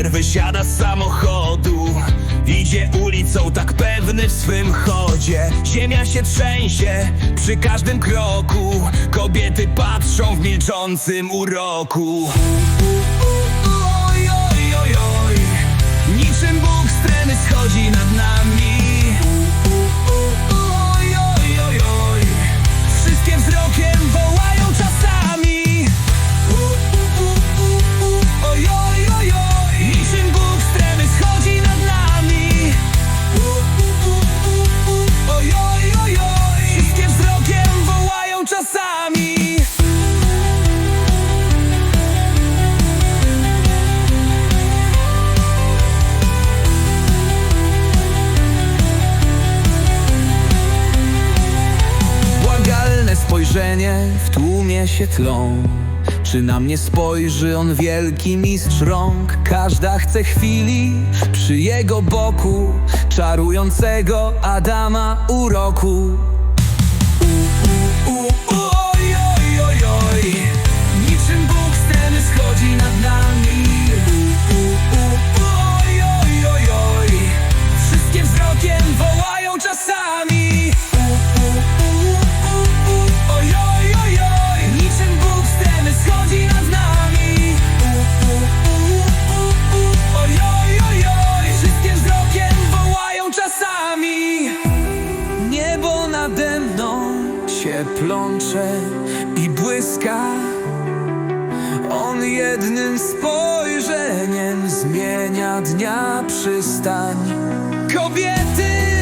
wysiada z samochodu. Idzie ulicą tak pewny w swym chodzie. Ziemia się trzęsie przy każdym kroku. Kobiety patrzą w milczącym uroku spojrzenie w tłumie się tlą Czy na mnie spojrzy on wielki mistrz rąk? Każda chce chwili przy jego boku Czarującego Adama uroku plącze i błyska. On jednym spojrzeniem zmienia dnia przystań. Kobiety